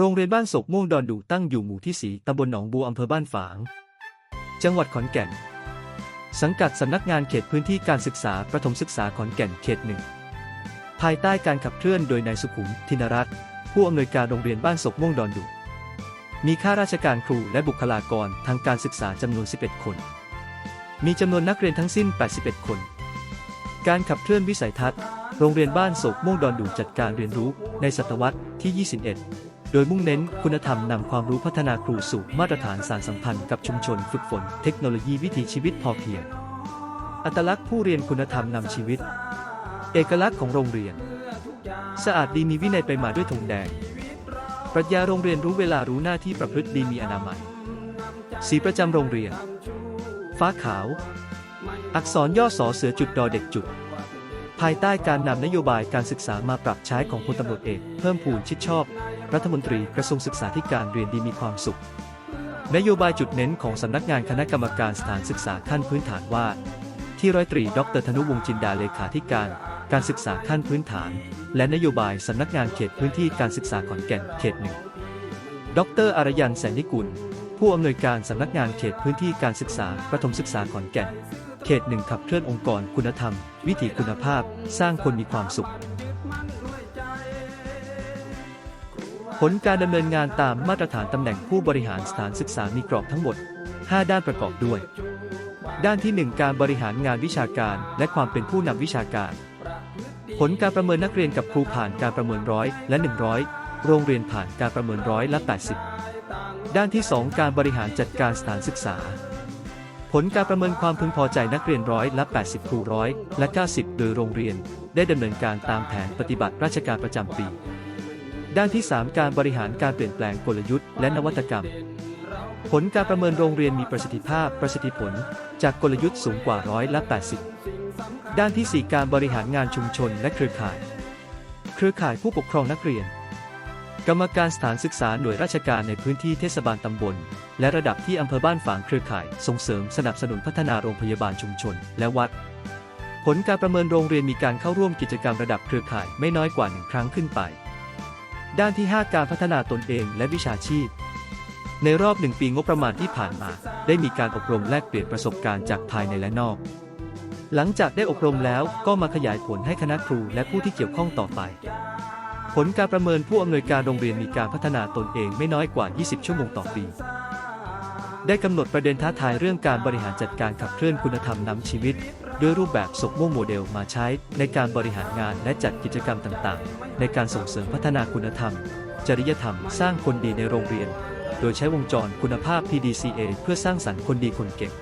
โรงเรียนบ้านศกม่วงดอนดูตั้งอยู่หมู่ที่สีตำบลหนองบัวอำเภอบ้านฝาง จังหวัดขอนแก่น สังกัดสำนักงานเขตพื้นที่การศึกษาประถมศึกษาขอนแก่นเขตหนึ่ง ภายใต้การขับเคลื่อนโดยนายสุขุม ธินรัตน์ ผู้อำนวยการโรงเรียนบ้านศกม่วงดอนดู มีข้าราชการครูและบุคลากรทางการศึกษาจำนวน 11 คน มีจำนวนนักเรียนทั้งสิ้น 81 คน การขับเคลื่อนวิสัยทัศน์ โรงเรียนบ้านโศกม่วงดอนดูจัดการเรียนรู้ในศตวรรษที่ 21 โดยมุ่งเน้นคุณธรรมนำความรู้พัฒนาครูสู่มาตรฐานสารสัมพันธ์กับชุมชนฝึกฝน เทคโนโลยีวิถีชีวิตพอเพียง อัตลักษณ์ผู้เรียนคุณธรรมนำชีวิต เอกลักษณ์ของโรงเรียน สะอาดดีมีวินัยไปมาด้วยธงแดง ปรัชญาโรงเรียนรู้เวลารู้หน้าที่ประพฤติดีมีอนามัย สีประจำโรงเรียน ฟ้าขาว อักษรย่อสอเสือจุดดอเด็กจุด ภายใต้การนำนโยบายการศึกษามาปรับใช้ของพลตำรวจเอก เพิ่มพูนชิดชอบ รัฐมนตรีกระทรวงศึกษาธิการเรียนดีมีความสุข นโยบายจุดเน้นของสำนักงานคณะกรรมการสถานศึกษาขั้นพื้นฐานว่า ที่ร้อยตรี ดรธนุวงศ์จินดาเลขาธิการ การศึกษาขั้นพื้นฐาน และนโยบายสำนักงานเขตพื้นที่การศึกษาขอนแก่นเขตหนึ่งดรอารยันแสนนิกุล ผู้อำนวยการสำนักงานเขตพื้นที่การศึกษาประถมศึกษาขอนแก่น เขตหนึ่งขับเคลื่อนองค์กรคุณธรรม วิถีคุณภาพ สร้างคนมีความสุข ผลการดำเนินงานตามมาตรฐานตำแหน่งผู้บริหารสถานศึกษามีกรอบทั้งหมด 5 ด้านประกอบด้วย ด้านที่ 1 การบริหารงานวิชาการ และความเป็นผู้นำวิชาการ ผลการประเมินนักเรียนกับครูผ่านการประเมินร้อยและ 100 โรงเรียนผ่านการประเมินร้อยและ 80 ด้านที่ 2 การบริหารจัดการสถานศึกษา ผลการประเมินความพึงพอใจนักเรียนร้อยละ 80 ครูร้อยและ 90 โดยโรงเรียน ได้ดำเนินการตามแผนปฏิบัติราชการประจำปี ด้านที่ 3 การบริหารการเปลี่ยนแปลงกลยุทธ์และนวัตกรรม ผลการประเมินโรงเรียนมีประสิทธิภาพประสิทธิผล จากกลยุทธ์สูงกว่าร้อยละ80 ด้านที่ 4 การบริหารงานชุมชนและเครือข่าย เครือข่ายผู้ปกครองนักเรียน กรรมการสถานศึกษาหน่วยราชการในพื้นที่เทศบาลตำบล และระดับที่อำเภอบ้านฝางเครือข่าย ส่งเสริมสนับสนุนพัฒนาโรงพยาบาลชุมชน และวัด ผลการประเมินโรงเรียนมีการเข้าร่วมกิจกรรมระดับเครือข่ายไม่น้อยกว่าหนึ่งครั้งขึ้นไป ด้านที่ 5 การพัฒนาตนเองและวิชาชีพ ในรอบหนึ่งปีงบประมาณที่ผ่านมา ได้มีการอบรมแลกเปลี่ยนประสบการณ์จากภายในและนอก หลังจากได้อบรมแล้วก็มาขยายผลให้คณะครูและผู้ที่เกี่ยวข้องต่อไป ลการประเมินผู้อำนวยการโรงเรียนมีการพัฒนาตนเองไม่น้อยกว่า 20 ชั่วโมงต่อปี ได้กำหนดประเด็นท้าทายเรื่องการบริหารจัดการขับเคลื่อนคุณธรรมนำชีวิต ด้วยรูปแบบศกม่วงโมเดลมาใช้ในการบริหารงานและจัดกิจกรรมต่างๆ ในการส่งเสริมพัฒนาคุณธรรม จริยธรรม สร้างคนดีในโรงเรียน โดยใช้วงจรคุณภาพ PDCA เพื่อสร้างสรรค์คนดีคนเก่ง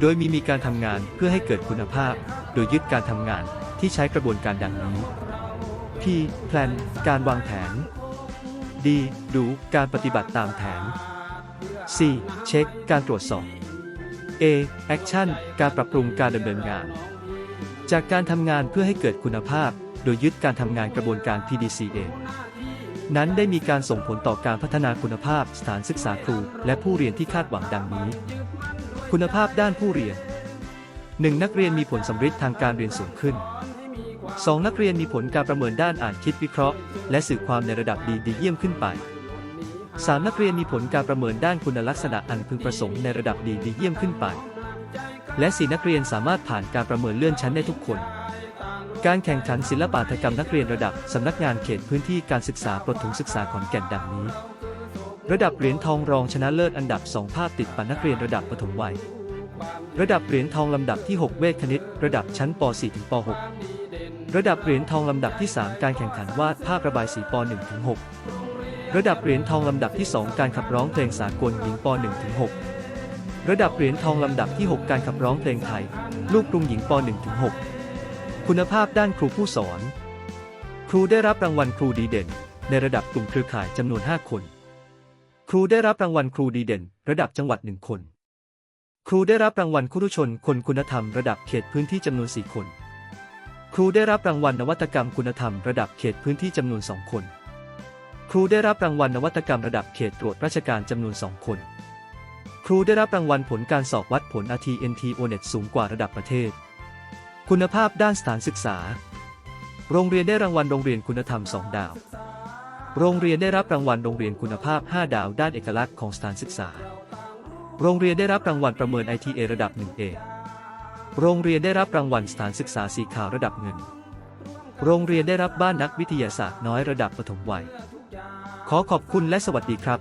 โดยมีมีการทำงานเพื่อให้เกิดคุณภาพ โดยยึดการทำงานที่ใช้กระบวนการดังนี้ P Plan การวางแผน D ดูการปฏิบัติตามแผน C เช็คการตรวจสอบ A Action การปรับปรุงการดำเนินงาน จากการทำงานเพื่อให้เกิดคุณภาพ โดยยึดการทำงานกระบวนการ PDCA นั้นได้มีการส่งผลต่อการพัฒนาคุณภาพสถานศึกษาครู และผู้เรียนที่คาดหวังดังนี้ คุณภาพด้านผู้เรียน 1. นักเรียนมีผลสำฤทธิ์ทางการเรียนสูงขึ้น 2. นักเรียนมีผลการประเมินด้านอ่านคิดวิเคราะห์ และสื่อความในระดับดีดีเยี่ยมขึ้นไป 3. นักเรียนมีผลการประเมินด้านคุณลักษณะอันพึงประสงค์ในระดับดีดีเยี่ยมขึ้นไป และ 4. นักเรียนสามารถผ่านการประเมินเลื่อนชั้นได้ทุกคน การแข่งขันศิลปะกรรมนักเรียนระดับสำนักงานเขตพื้นที่การศึกษาประถมศึกษาขอนแก่นดังนี้ ระดับเหรียญทองรองชนะเลิศอันดับ 2 ภาพติดปันนักเรียนระดับประถมวัย ระดับเหรียญทองลำดับที่ 6 เวทคณิต ระดับชั้นป .4 ถึงป .6 ระดับเหรียญทองลำดับที่ 3 การแข่งขันวาดภาพระบายสีป 1-6 ระดับเหรียญทองลำดับที่ 2 การขับร้องเพลงสากลหญิงป 1-6 ระดับเหรียญทองลำดับที่ 6 การขับร้องเพลงไทย ลูกกรุงหญิงป 1-6 คุณภาพด้านครูผู้สอน ครูได้รับรางวัลครูดีเด่น ในระดับกลุ่มเครือข่ายจำนวน 5 คน ครูได้รับรางวัลครูดีเด่น ระดับจังหวัด 1 คน ครูได้รับรางวัลคุรุชนคนคุณธรรมระดับเขตพื้นที่จำนวน 4 คน ครูได้รับรางวัลนวัตกรรมคุณธรรมระดับเขตพื้นที่จำนวน 2 คน ครูได้รับรางวัลนวัตกรรมระดับเขตตรวจราชการจำนวน 2 คน ครูได้รับรางวัลผลการสอบวัดผล RTNT ONET สูงกว่าระดับประเทศ คุณภาพด้านสถานศึกษา โรงเรียนได้รางวัลโรงเรียนคุณธรรม 2 ดาว โรงเรียนได้รับรางวัลโรงเรียนคุณภาพ 5 ดาว ด้านเอกลักษณ์ของสถานศึกษา โรงเรียนได้รับรางวัลประเมิน ITA ระดับ 1A โรงเรียนได้รับรางวัลสถานศึกษาสีขาวระดับเงิน โรงเรียนได้รับบ้านนักวิทยาศาสตร์น้อยระดับปฐมวัย ขอขอบคุณและสวัสดีครับ